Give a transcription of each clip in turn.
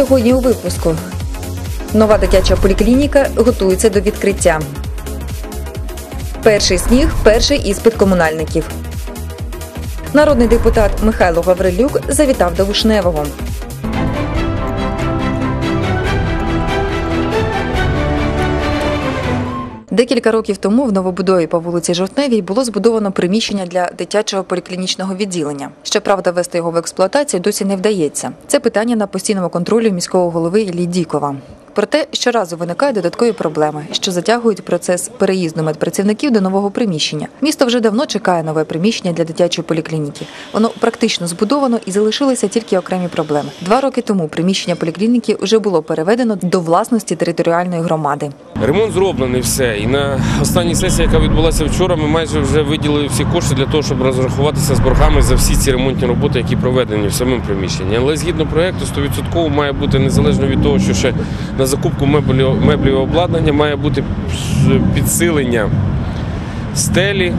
сьогодні у випуску. Нова дитяча поліклініка готується до відкриття. Перший сніг, перший іспит комунальників. Народний депутат Михайло Гаврилюк завітав до Вишневого. Декілька років тому в новобудові по вулиці Жовтневій було збудовано приміщення для дитячого поліклінічного відділення. Щоправда, вести його в експлуатацію досі не вдається. Це питання на постійному контролі міського голови Іллі Дікова. Проте щоразу виникають додаткові проблеми, що затягують процес переїзду медпрацівників до нового приміщення. Місто вже давно чекає нове приміщення для дитячої поліклініки. Воно практично збудовано і залишилися тільки окремі проблеми. Два роки тому приміщення поліклініки вже було переведено до власності територіальної громади. Ремонт зроблений все. І на останній сесії, яка відбулася вчора, ми майже вже виділили всі кошти для того, щоб розрахуватися з боргами за всі ці ремонтні роботи, які проведені в самому приміщенні. Але згідно проєкту, 100% має бути незалежно від того, що ще на закупку меблів, обладнання має бути підсилення стелі.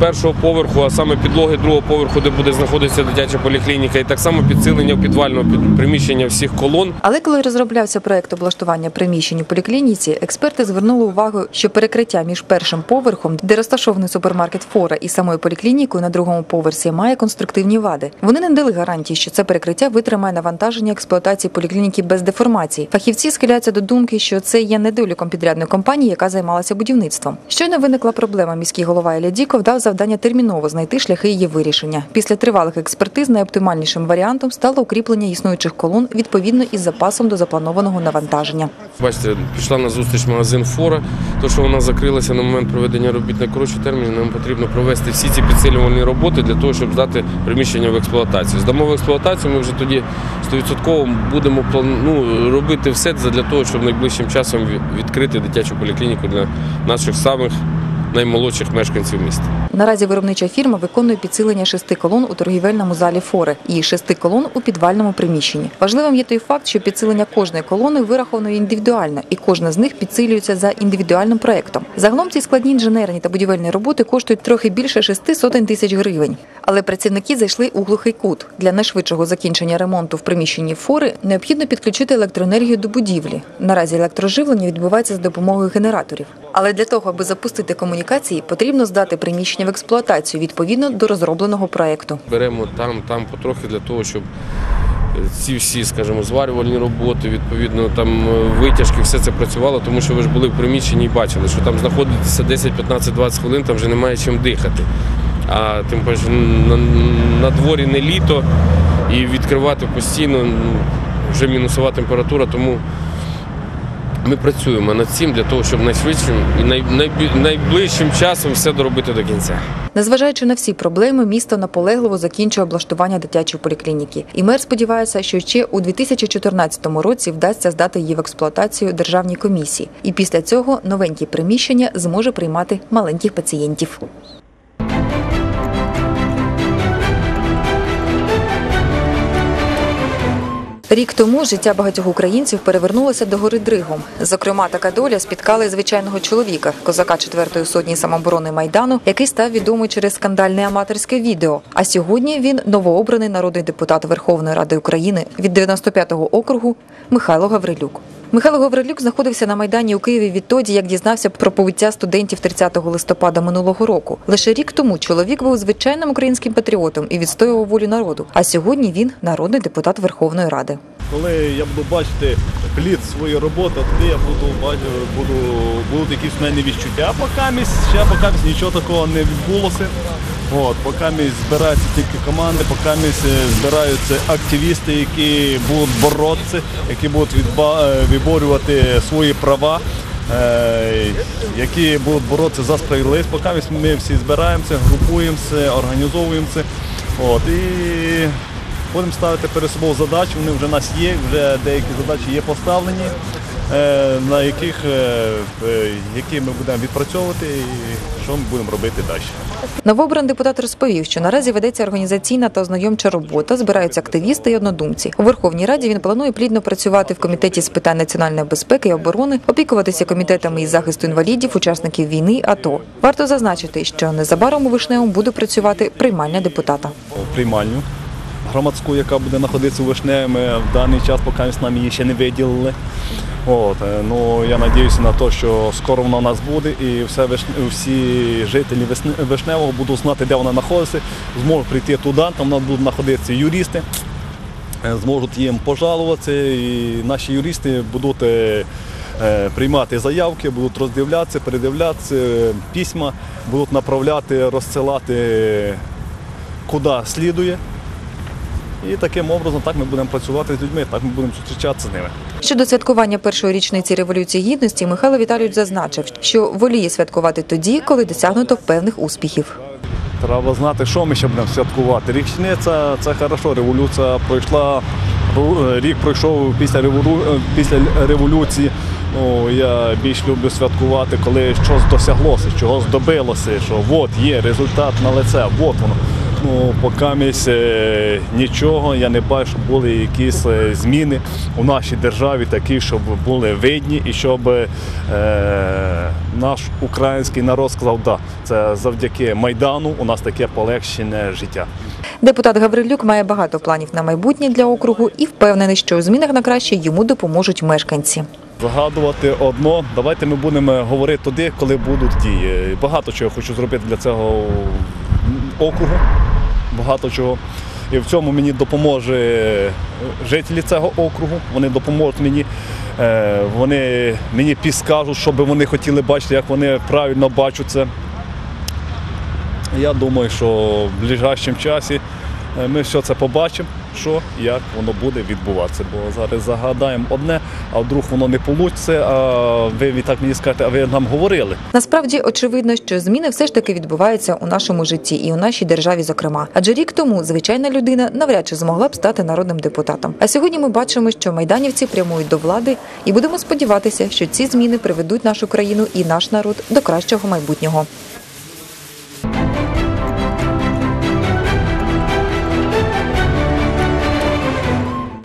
Першого поверху, а саме підлоги другого поверху, де буде знаходитися дитяча поліклініка, і так само підсилення підвального під- приміщення всіх колон. Але коли розроблявся проект облаштування приміщень у поліклініці, експерти звернули увагу, що перекриття між першим поверхом, де розташований супермаркет Фора, і самою поліклінікою на другому поверсі має конструктивні вади. Вони не дали гарантії, що це перекриття витримає навантаження експлуатації поліклініки без деформації. Фахівці схиляються до думки, що це є недоліком підрядної компанії, яка займалася будівництвом. Щойно виникла проблема. Міський голова Ілля Діков дав завдання терміново знайти шляхи її вирішення. Після тривалих експертиз найоптимальнішим варіантом стало укріплення існуючих колон відповідно із запасом до запланованого навантаження. Бачите, пішла на зустріч магазин Фора. То, що вона закрилася на момент проведення робіт на коротші терміни, нам потрібно провести всі ці підсилювальні роботи для того, щоб здати приміщення в експлуатацію. Здамо в експлуатацію, ми вже тоді 100% будемо ну, робити все для того, щоб найближчим часом відкрити дитячу поліклініку для наших самих наймолодших мешканців міста. Наразі виробнича фірма виконує підсилення шести колон у торгівельному залі Фори і шести колон у підвальному приміщенні. Важливим є той факт, що підсилення кожної колони вираховано індивідуально, і кожна з них підсилюється за індивідуальним проектом. Загалом ці складні інженерні та будівельні роботи коштують трохи більше шести сотень тисяч гривень. Але працівники зайшли у глухий кут. Для найшвидшого закінчення ремонту в приміщенні фори необхідно підключити електроенергію до будівлі. Наразі електроживлення відбувається з допомогою генераторів. Але для того, аби запустити комунікації, потрібно здати приміщення в експлуатацію відповідно до розробленого проекту. беремо там, там потрохи для того, щоб ці всі, скажімо, зварювальні роботи, відповідно, там е, витяжки, все це працювало, тому що ви ж були в приміщенні і бачили, що там знаходитися 10, 15, 20 хвилин, там вже немає чим дихати. А тим паче на, на дворі не літо і відкривати постійно вже мінусова температура, тому ми працюємо над цим для того, щоб найшвидшим і най, найближчим часом все доробити до кінця. Незважаючи на всі проблеми, місто наполегливо закінчує облаштування дитячої поліклініки. І мер сподівається, що ще у 2014 році вдасться здати її в експлуатацію державній комісії. І після цього новеньке приміщення зможе приймати маленьких пацієнтів. Рік тому життя багатьох українців перевернулося до гори Дригом. Зокрема, така доля спіткала і звичайного чоловіка, козака 4-ї сотні самооборони майдану, який став відомий через скандальне аматорське відео. А сьогодні він новообраний народний депутат Верховної Ради України від 95-го округу Михайло Гаврилюк. Михайло Гаврилюк знаходився на майдані у Києві відтоді, як дізнався про побиття студентів 30 листопада минулого року. Лише рік тому чоловік був звичайним українським патріотом і відстоював волю народу. А сьогодні він народний депутат Верховної Ради. Коли я буду бачити плід своєї роботи, тоді я буду бачити, буду, будуть якісь в мене відчуття. Поки місць, ще поки місць нічого такого не відбулося. От, поки місць збираються тільки команди, поки місць е, збираються активісти, які будуть боротися, які будуть е, виборювати свої права, е, які будуть боротися за справедливість. Поки ми всі збираємося, групуємося, організовуємося. От, і Будемо ставити перед собою задачі, вони вже в нас є, вже деякі задачі є поставлені, е, на яких, е, е, які ми будемо відпрацьовувати і що ми будемо робити далі. Новообраний депутат розповів, що наразі ведеться організаційна та ознайомча робота, збираються активісти і однодумці. У Верховній Раді він планує плідно працювати в комітеті з питань національної безпеки і оборони, опікуватися комітетами із захисту інвалідів, учасників війни. АТО. Варто зазначити, що незабаром у Вишневому буде працювати приймальня депутата. Приймальню. Громадську, яка буде знаходитися у Вишневому. В даний час, поки нам її ще не виділили. От, е, ну, я сподіваюся на те, що скоро вона у нас буде і все, всі жителі Вишневого будуть знати, де вона знаходиться, зможуть прийти туди, там будуть знаходитися юристи, е, зможуть їм пожалуватися, і наші юристи будуть е, приймати заявки, будуть роздивлятися, передивлятися письма, будуть направляти, розсилати куди слідує. І таким образом так ми будемо працювати з людьми, так ми будемо зустрічатися з ними. Щодо святкування першої річниці Революції Гідності, Михайло Віталійович зазначив, що воліє святкувати тоді, коли досягнуто певних успіхів. Треба знати, що ми ще будемо святкувати. Річниця це хорошо, революція пройшла, рік пройшов після, револю... після революції. Ну, я більш люблю святкувати, коли щось досяглося, чогось добилося, що от є результат на лице, от воно. Ну, поки е, нічого, я не бачу, щоб були якісь е, зміни у нашій державі, такі, щоб були видні і щоб е, наш український народ сказав, да, це завдяки Майдану у нас таке полегшене життя. Депутат Гаврилюк має багато планів на майбутнє для округу і впевнений, що у змінах на краще йому допоможуть мешканці. Загадувати одно, давайте ми будемо говорити туди, коли будуть дії. Багато чого хочу зробити для цього округу. Багато чого. І в цьому мені допоможе жителі цього округу. Вони допоможуть мені. Е, Вони мені підскажуть, що би вони хотіли бачити, як вони правильно бачать це. Я думаю, що в ближайшому часі е, ми все це побачимо, що як воно буде відбуватися. Бо зараз загадаємо одне, а вдруг воно не вийде, а ви відтак мені скажете, а ви нам говорили. Насправді очевидно, що зміни все ж таки відбуваються у нашому житті і у нашій державі, зокрема. Адже рік тому звичайна людина навряд чи змогла б стати народним депутатом. А сьогодні ми бачимо, що майданівці прямують до влади, і будемо сподіватися, що ці зміни приведуть нашу країну і наш народ до кращого майбутнього.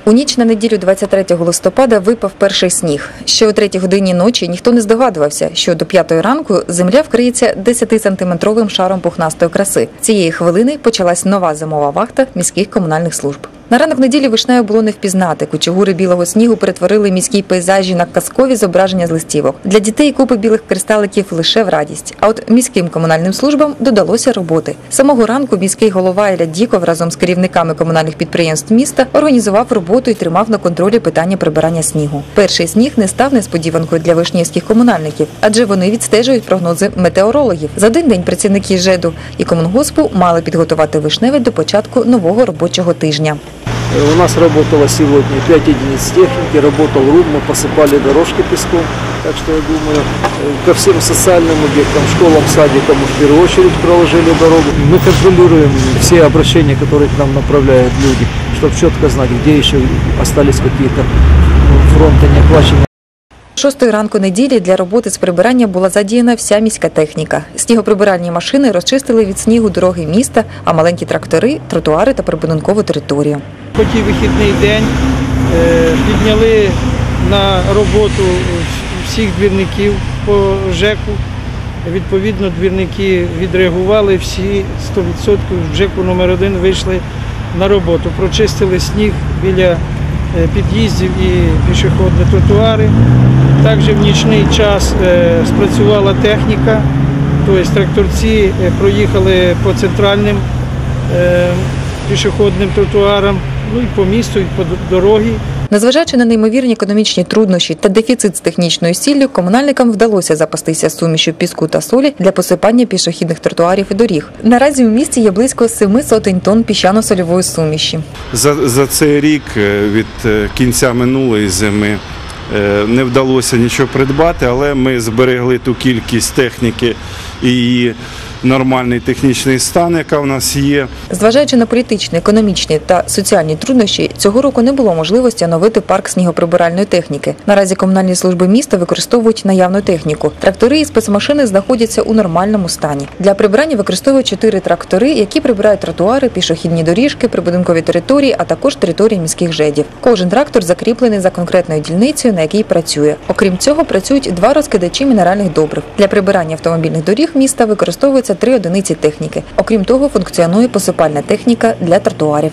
У ніч на неділю 23 листопада випав перший сніг. Ще о третій годині ночі ніхто не здогадувався, що до п'ятої ранку земля вкриється 10-сантиметровим шаром пухнастої краси. Цієї хвилини почалась нова зимова вахта міських комунальних служб. На ранок неділі вишнею було не впізнати. Кучугури білого снігу перетворили міські пейзажі на казкові зображення з листівок. Для дітей купи білих кристаликів лише в радість. А от міським комунальним службам додалося роботи. Самого ранку міський голова Ілля Діков разом з керівниками комунальних підприємств міста організував роботу і тримав на контролі питання прибирання снігу. Перший сніг не став несподіванкою для вишнівських комунальників, адже вони відстежують прогнози метеорологів. За один день працівники ЖЕДу і комунгоспу мали підготувати вишневе до початку нового робочого тижня. Э, У нас работало сегодня 5 единиц техники, работал РУМ, мы посыпали дорожки песком. Так что я думаю, э, ко всем социальным объектам, школам, садикам в первую очередь проложили дорогу. Мы контролируем все обращения, которые к нам направляют люди, чтобы четко знать, где еще остались какие-то ну, фронты не охвачены. Шостої ранку неділі для роботи з прибирання була задіяна вся міська техніка. Снігоприбиральні машини розчистили від снігу дороги міста, а маленькі трактори, тротуари та прибудинкову територію. Хоч вихідний день е, підняли на роботу всіх двірників по ЖЕКу. Відповідно, двірники відреагували, всі 100% в ЖЕКу номер 1 вийшли на роботу. Прочистили сніг біля під'їздів і пішохідні тротуари. Також в нічний час е, спрацювала техніка, тобто тракторці е, проїхали по центральним е, пішохідним тротуарам, ну і по місту, і по дорогі. Незважаючи на неймовірні економічні труднощі та дефіцит з технічною сіллю, комунальникам вдалося запастися сумішю піску та солі для посипання пішохідних тротуарів і доріг. Наразі у місті є близько семи сотень тонн піщано-сольової суміші. За, за цей рік е, від е, кінця минулої зими е, не вдалося нічого придбати, але ми зберегли ту кількість техніки і її нормальний технічний стан, яка в нас є. Зважаючи на політичні, економічні та соціальні труднощі, цього року не було можливості оновити парк снігоприбиральної техніки. Наразі комунальні служби міста використовують наявну техніку. Трактори і спецмашини знаходяться у нормальному стані. Для прибирання використовують чотири трактори, які прибирають тротуари, пішохідні доріжки, прибудинкові території, а також території міських жедів. Кожен трактор закріплений за конкретною дільницею, на якій працює. Окрім цього, працюють два розкидачі мінеральних добрив. Для прибирання автомобільних доріг міста використовуються три одиниці техніки. Окрім того, функціонує посипальна техніка для тротуарів.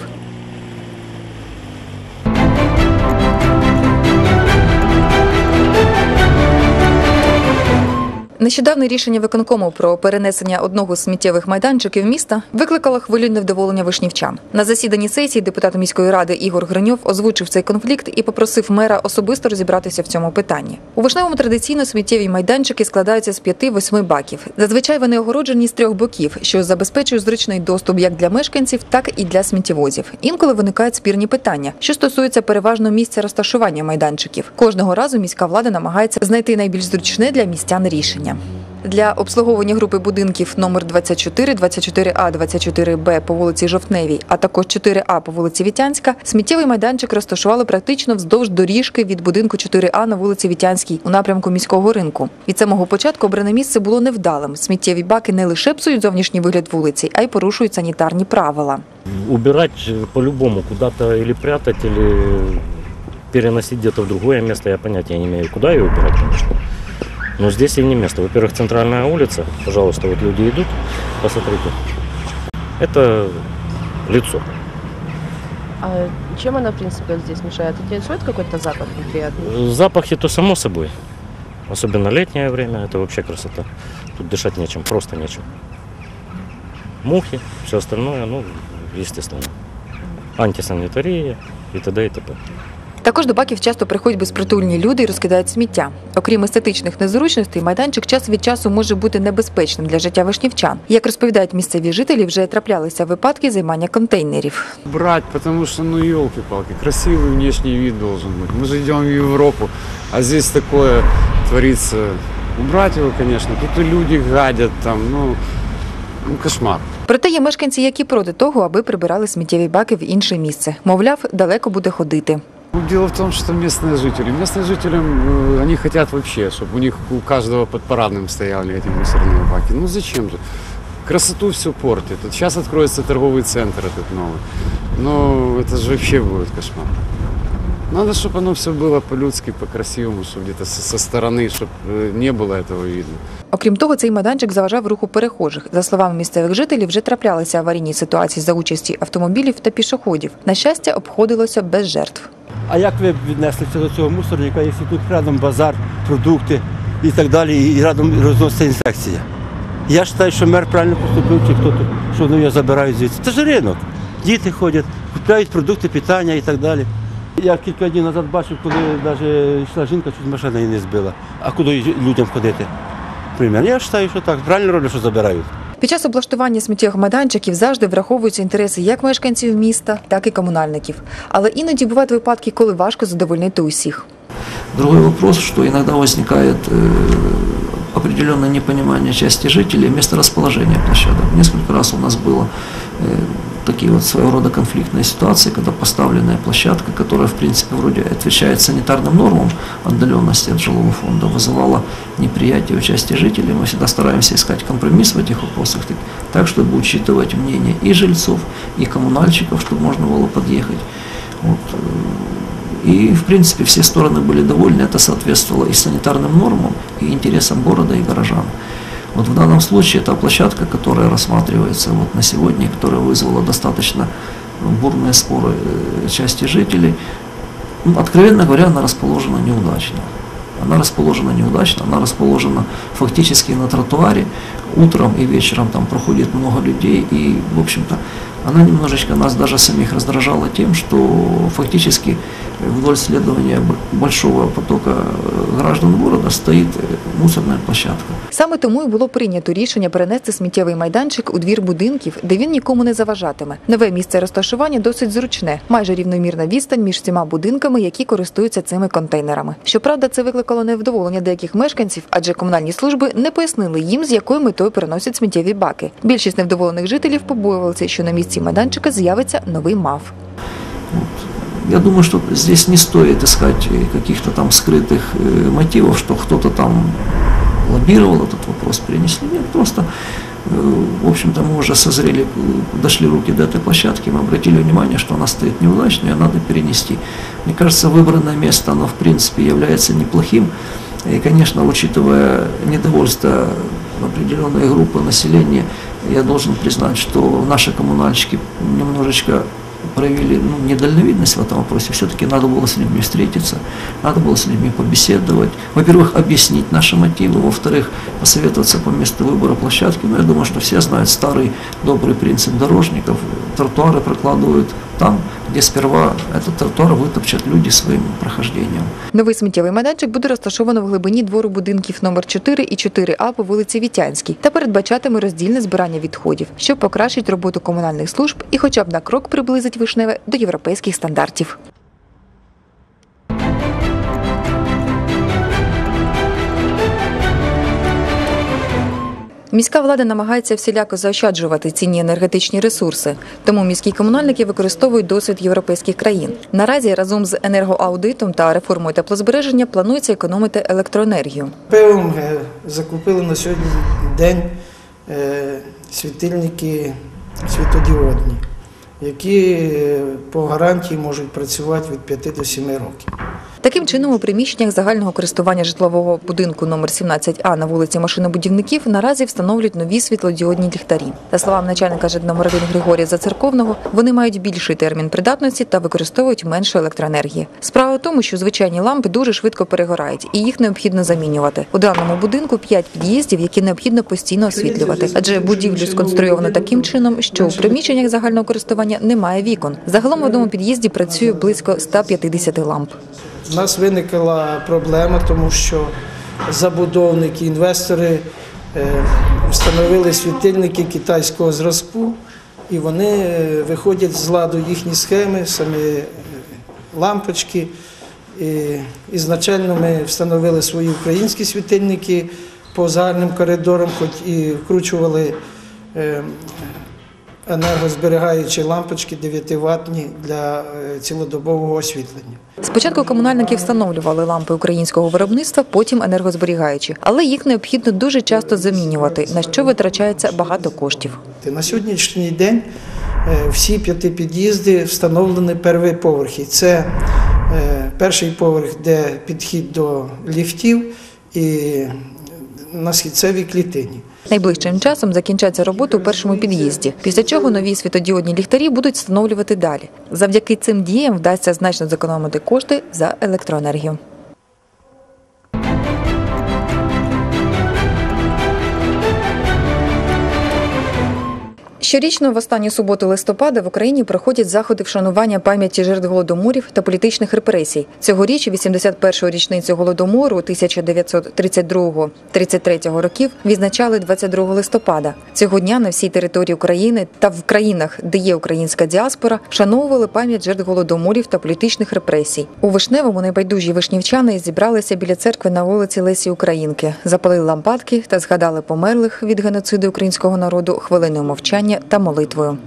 Нещодавне рішення виконкому про перенесення одного з сміттєвих майданчиків міста викликало хвилю невдоволення вишнівчан. На засіданні сесії депутат міської ради Ігор Гриньов озвучив цей конфлікт і попросив мера особисто розібратися в цьому питанні. У вишневому традиційно сміттєві майданчики складаються з п'яти-восьми баків. Зазвичай вони огороджені з трьох боків, що забезпечує зручний доступ як для мешканців, так і для сміттєвозів. Інколи виникають спірні питання, що стосуються переважно місця розташування майданчиків. Кожного разу міська влада намагається знайти найбільш зручне для містян рішення. Для обслуговування групи будинків номер 24, 24А, 24Б по вулиці Жовтневій, а також 4А по вулиці Вітянська, сміттєвий майданчик розташували практично вздовж доріжки від будинку 4А на вулиці Вітянській у напрямку міського ринку. Від самого початку обране місце було невдалим. Сміттєві баки не лише псують зовнішній вигляд вулиці, а й порушують санітарні правила. убирать по-любому куда-то или прятать, или переносить где-то в другое место, я понятия не имею, куда ее убирать, конечно. Но здесь и не место. Во-первых, центральная улица, пожалуйста, вот люди идут, посмотрите. Это лицо. А чем она, в принципе, здесь мешает? Интересует какой-то запах неприятный? Запахи то само собой. Особенно летнее время, это вообще красота. Тут дышать нечем, просто нечем. Мухи, все остальное, ну, естественно. Антисанитария и т.д. и т.п. Також до баків часто приходять безпритульні люди і розкидають сміття. Окрім естетичних незручностей, майданчик час від часу може бути небезпечним для життя вишнівчан. Як розповідають місцеві жителі, вже траплялися випадки займання контейнерів. брать, потому что, ну, елки-палки, красивый внешний вид должен быть. Мы же идем в Европу, а здесь такое творится. Убрать его, конечно, тут и люди гадят там, ну, ну кошмар. Проте є мешканці, які проти того, аби прибирали сміттєві баки в інше місце. Мовляв, далеко буде ходити. Ну, Дело в том, что местные жители, местные жителям, э, они хотят вообще, чтобы у них у каждого под парадным стояли эти мусорные баки. Ну зачем же? Красоту все портит. Вот сейчас откроется торговый центр этот новый. Но это же вообще будет кошмар. Надо, чтобы оно все было по-людски, по-красивому, чтобы где-то со, со стороны, чтобы не было этого видно. Окрім того, цей майданчик заважав руху перехожих. За словами місцевих жителів, вже траплялися аварійні ситуації за участі автомобілів та пішоходів. На щастя, обходилося без жертв. А як ви віднеслися до цього мусорника, якщо тут рядом базар, продукти і так далі, і рядом розноситься інфекція? Я вважаю, що мер правильно поступив, чи хто тут, що вони його забирають звідси. Це ж ринок. Діти ходять, купляють продукти, питання і так далі. Я кілька днів назад бачив, коли навіть йшла жінка, чуть машина її не збила. А куди людям ходити? Примір. Я вважаю, що так. Правильно роблять, що забирають. Під час облаштування сміттєвих майданчиків завжди враховуються інтереси як мешканців міста, так і комунальників. Але іноді бувають випадки, коли важко задовольнити усіх. Другой вопрос, что иногда возникает э, определенное непонимание части жителей месторасположения площадок. Несколько раз у нас было э, такие вот своего рода конфликтные ситуации, когда поставленная площадка, которая в принципе вроде отвечает санитарным нормам отдаленности от жилого фонда, вызывала неприятие у части жителей. Мы всегда стараемся искать компромисс в этих вопросах, так- чтобы учитывать мнение и жильцов, и коммунальщиков, чтобы можно было подъехать. Вот, и, в принципе, все стороны были довольны. Это соответствовало и санитарным нормам, и интересам города и горожан. Вот в данном случае эта площадка, которая рассматривается вот на сегодня, которая вызвала достаточно бурные споры э, части жителей, ну, откровенно говоря, она расположена неудачно. Она расположена неудачно, она расположена фактически на тротуаре. Утром и вечером там проходит много людей, и, в общем-то, она немножечко нас даже самих раздражала тем, что фактически вдоль следования большого потока граждан города стоит мусорная площадка. Саме тому і було прийнято рішення перенести сміттєвий майданчик у двір будинків, де він нікому не заважатиме. Нове місце розташування досить зручне, майже рівномірна відстань між всіма будинками, які користуються цими контейнерами. Щоправда, це викликало невдоволення деяких мешканців, адже комунальні служби не пояснили їм, з якою метою переносять сміттєві баки. Більшість невдоволених жителів побоювалися, що на місці майданчика з'явиться новий МАФ. Я думаю, что здесь не стоит искать э, каких-то там скрытых э, мотивов, что кто-то там лоббировал этот вопрос, перенесли. Нет, просто, э, в общем-то, мы уже созрели, э, дошли руки до этой площадки, мы обратили внимание, что она стоит неудачно, ее надо перенести. Мне кажется, выбранное место, оно, в принципе, является неплохим. И, конечно, учитывая недовольство определенной группы населения, я должен признать, что наши коммунальщики немножечко проявили ну, недальновидность в этом вопросе. Все-таки надо было с людьми встретиться, надо было с людьми побеседовать. Во-первых, объяснить наши мотивы, во-вторых, посоветоваться по месту выбора площадки. Но я думаю, что все знают старый добрый принцип дорожников. Тротуары прокладывают там, де сперва этот тротуар витопчать люди своїм прохождением. Новий сміттєвий майданчик буде розташовано в глибині двору будинків номер 4 і 4А по вулиці Вітянській та передбачатиме роздільне збирання відходів, що покращить роботу комунальних служб і хоча б на крок приблизить вишневе до європейських стандартів. Міська влада намагається всіляко заощаджувати цінні енергетичні ресурси, тому міські комунальники використовують досвід європейських країн. Наразі разом з енергоаудитом та реформою теплозбереження планується економити електроенергію. Певом е, закупили на сьогодні день е, світильники світодіодні, які е, по гарантії можуть працювати від 5 до 7 років. Таким чином, у приміщеннях загального користування житлового будинку номер 17А на вулиці Машинобудівників наразі встановлюють нові світлодіодні ліхтарі. За словами начальника номер 1 Григорія Зацерковного, вони мають більший термін придатності та використовують менше електроенергії. Справа в тому, що звичайні лампи дуже швидко перегорають, і їх необхідно замінювати. У даному будинку 5 під'їздів, які необхідно постійно освітлювати, адже будівлю сконструйовано таким чином, що у приміщеннях загального користування немає вікон. Загалом в одному під'їзді працює близько 150 ламп. У нас виникла проблема, тому що забудовники, інвестори е, встановили світильники китайського зразку, і вони е, виходять з ладу їхні схеми, самі е, лампочки. І ізначально ми встановили свої українські світильники по загальним коридорам, хоч і вкручували енергозберігаючі лампочки 9 ватні для е, цілодобового освітлення. Спочатку комунальники встановлювали лампи українського виробництва, потім енергозберігаючі, але їх необхідно дуже часто замінювати, на що витрачається багато коштів. На сьогоднішній день е, всі п'яти під'їзди встановлені перві поверхи. Це е, перший поверх, де підхід до ліфтів і на східцевій клітині. Найближчим часом закінчаться роботи у першому під'їзді, після чого нові світодіодні ліхтарі будуть встановлювати далі. Завдяки цим діям вдасться значно зекономити кошти за електроенергію. Щорічно в останню суботу листопада в Україні проходять заходи вшанування пам'яті жертв голодоморів та політичних репресій. Цьогоріч 81-ю річницю голодомору 1932-33 років відзначали 22 листопада. Цього дня на всій території України та в країнах, де є українська діаспора, вшановували пам'ять жертв голодоморів та політичних репресій. У Вишневому найбайдужі вишнівчани зібралися біля церкви на вулиці Лесі Українки, запалили лампадки та згадали померлих від геноциду українського народу хвилиною мовчання та молитвою.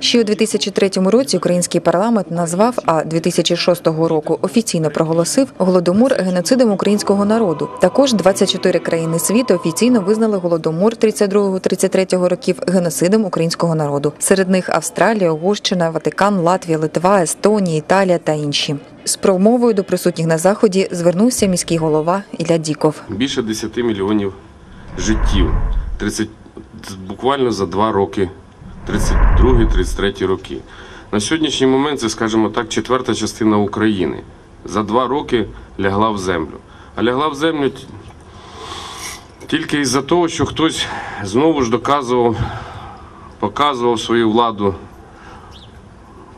Ще у 2003 році український парламент назвав, а 2006 року офіційно проголосив голодомор геноцидом українського народу. Також 24 країни світу офіційно визнали голодомор 32-33 років геноцидом українського народу. Серед них Австралія, Угорщина, Ватикан, Латвія, Литва, Естонія, Італія та інші. З промовою до присутніх на заході звернувся міський голова Ілля Діков. більше 10 мільйонів життів. 30, буквально за два роки, 32-33 роки. На сьогоднішній момент це, скажімо так, четверта частина України. За два роки лягла в землю. А лягла в землю тільки із-за того, що хтось знову ж доказував, показував свою владу,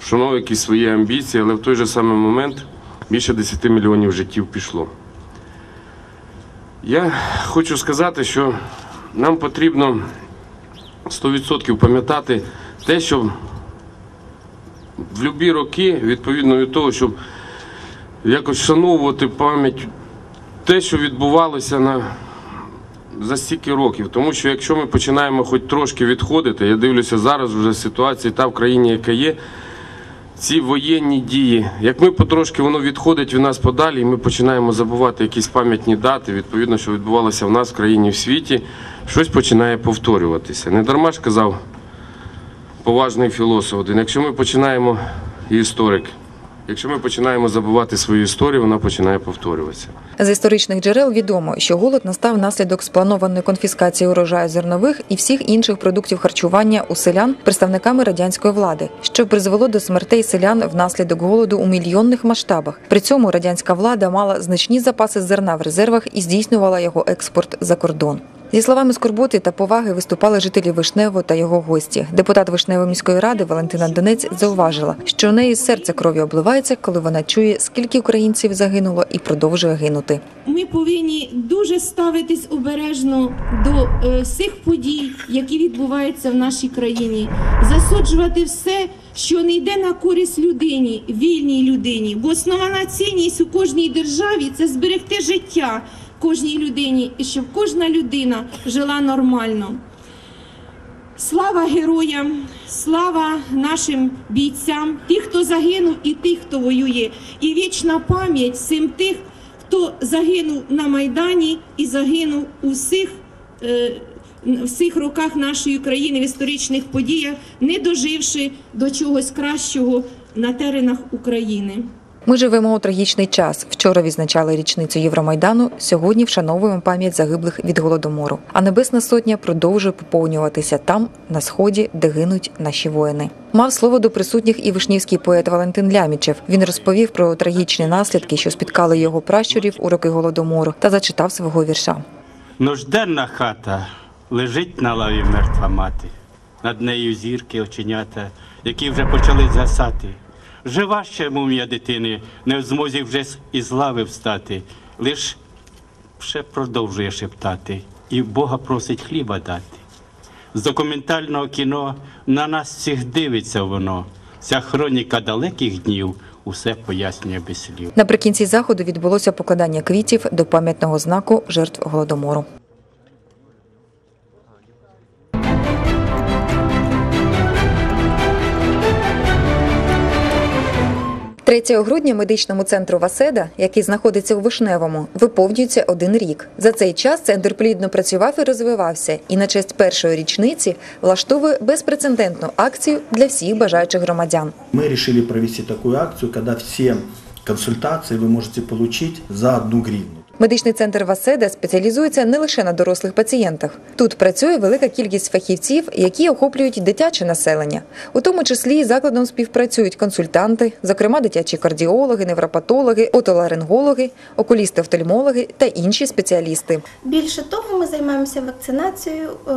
вшановував якісь свої амбіції, але в той же самий момент більше 10 мільйонів життів пішло. Я хочу сказати, що нам потрібно 100% пам'ятати те, що в будь-які роки, відповідно від того, щоб якось шановувати пам'ять те, що відбувалося на за стільки років. Тому що якщо ми починаємо хоч трошки відходити, я дивлюся зараз вже ситуація та в країні, яка є, ці воєнні дії, як ми потрошки воно відходить від нас подалі, і ми починаємо забувати якісь пам'ятні дати, відповідно, що відбувалося в нас в країні в світі, щось починає повторюватися. Не дарма ж казав поважний філософ один. Якщо ми починаємо, і історик, Якщо ми починаємо забувати свою історію, вона починає повторюватися. З історичних джерел відомо, що голод настав внаслідок спланованої конфіскації урожаю зернових і всіх інших продуктів харчування у селян представниками радянської влади, що призвело до смертей селян внаслідок голоду у мільйонних масштабах. При цьому радянська влада мала значні запаси зерна в резервах і здійснювала його експорт за кордон. Зі словами скорботи та поваги виступали жителі Вишнево та його гості. Депутат Вишневої міської ради Валентина Донець зауважила, що у неї серце кров'ю обливається, коли вона чує, скільки українців загинуло і продовжує гинути. Ми повинні дуже ставитись обережно до е, всіх подій, які відбуваються в нашій країні, засуджувати все, що не йде на користь людині, вільній людині. Бо основна цінність у кожній державі це зберегти життя кожній людині і щоб кожна людина жила нормально. Слава героям, слава нашим бійцям, тих, хто загинув, і тих, хто воює, і вічна пам'ять всім тих, хто загинув на Майдані і загинув у всіх, е, всіх роках нашої країни в історичних подіях, не доживши до чогось кращого на теренах України. Ми живемо у трагічний час. Вчора відзначали річницю Євромайдану. Сьогодні вшановуємо пам'ять загиблих від голодомору. А Небесна Сотня продовжує поповнюватися там, на сході, де гинуть наші воїни. Мав слово до присутніх і вишнівський поет Валентин Лямічев. Він розповів про трагічні наслідки, що спіткали його пращурів у роки голодомору, та зачитав свого вірша. Нужденна хата лежить на лаві мертва мати, над нею зірки оченята, які вже почали згасати. Жива ще мумія дитини, не в змозі вже із лави встати, лиш ще продовжує шептати, і Бога просить хліба дати. З документального кіно на нас всіх дивиться воно. Ця хроніка далеких днів усе пояснює без слів. Наприкінці заходу відбулося покладання квітів до пам'ятного знаку жертв голодомору. 3 грудня медичному центру Васеда, який знаходиться у Вишневому, виповнюється один рік. За цей час центр плідно працював і розвивався, і на честь першої річниці влаштовує безпрецедентну акцію для всіх бажаючих громадян. Ми вирішили провести таку акцію, коли всі консультації ви можете отримати за одну гривну. Медичний центр Васеда спеціалізується не лише на дорослих пацієнтах. Тут працює велика кількість фахівців, які охоплюють дитяче населення. У тому числі закладом співпрацюють консультанти, зокрема дитячі кардіологи, невропатологи, отоларингологи, окулісти-офтальмологи та інші спеціалісти. Більше того, ми займаємося вакцинацією. е,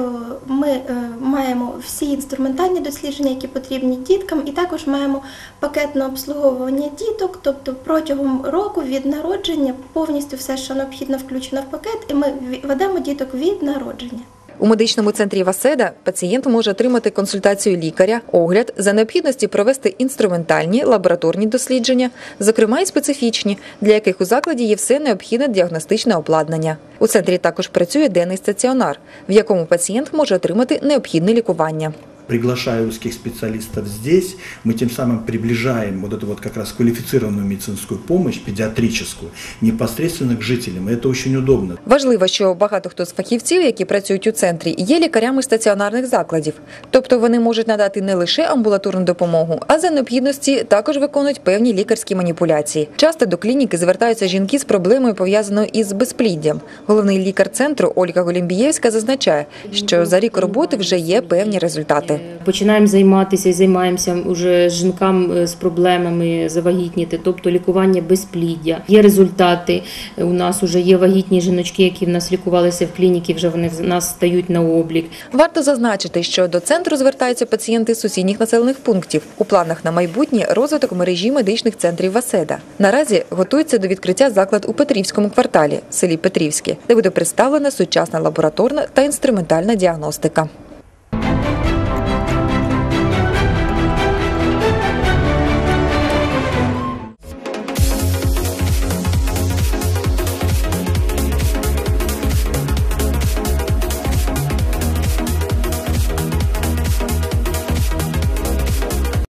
Ми е, маємо всі інструментальні дослідження, які потрібні діткам, і також маємо пакетне обслуговування діток. Тобто протягом року від народження повністю все, що необхідно, включено в пакет, і ми ведемо діток від народження. У медичному центрі Васеда пацієнт може отримати консультацію лікаря, огляд за необхідності провести інструментальні лабораторні дослідження, зокрема і специфічні, для яких у закладі є все необхідне діагностичне обладнання. У центрі також працює денний стаціонар, в якому пацієнт може отримати необхідне лікування Приглашая узких специалистов здесь, мы тем самым приближаем вот эту вот как раз квалифицированную медицинскую помощь, педиатрическую, непосредственно к жителям. И это очень удобно. Важливо, що багато хто з фахівців, які працюють у центрі, є лікарями стаціонарних закладів, тобто вони можуть надати не лише амбулаторну допомогу, а за необхідності також виконують певні лікарські маніпуляції. Часто до клініки звертаються жінки з проблемою пов'язаною із безпліддям. Головний лікар центру Ольга Голімбієвська зазначає, що за рік роботи вже є певні результати. Починаємо займатися і займаємося уже жінкам е, з проблемами завагітніти, тобто лікування безпліддя. Є результати. У нас вже є вагітні жіночки, які в нас лікувалися в клініці, вже вони в нас стають на облік. Варто зазначити, що до центру звертаються пацієнти з сусідніх населених пунктів. У планах на майбутнє розвиток мережі медичних центрів Васеда. Наразі готується до відкриття заклад у Петрівському кварталі, селі Петрівське, де буде представлена сучасна лабораторна та інструментальна діагностика.